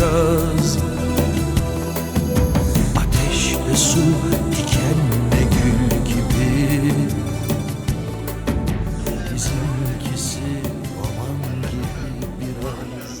biraz Ateşle su dikenle gül gibi Bizimkisi roman gibi biraz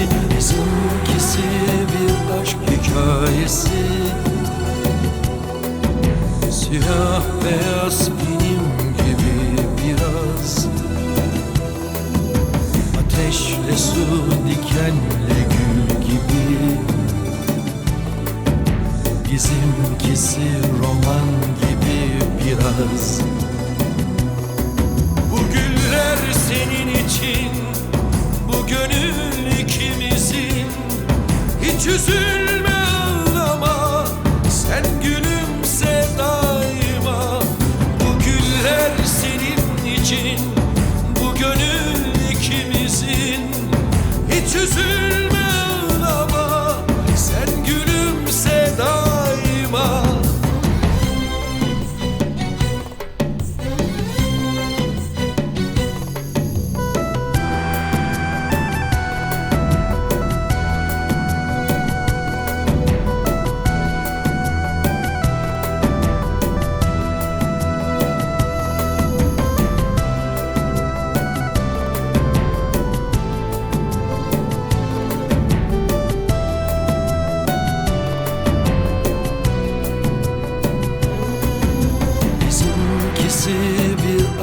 beyaz benim gibi biraz. Ateşle su dikenle gül gibi. Bizimkisi roman gibi biraz. Bu güller senin gönül ikimizin. Hiç üzülme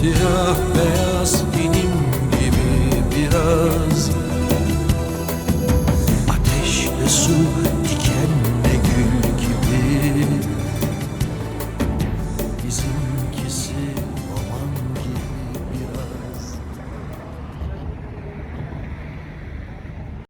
Siyah beyaz benim gibi biraz. Ateşle su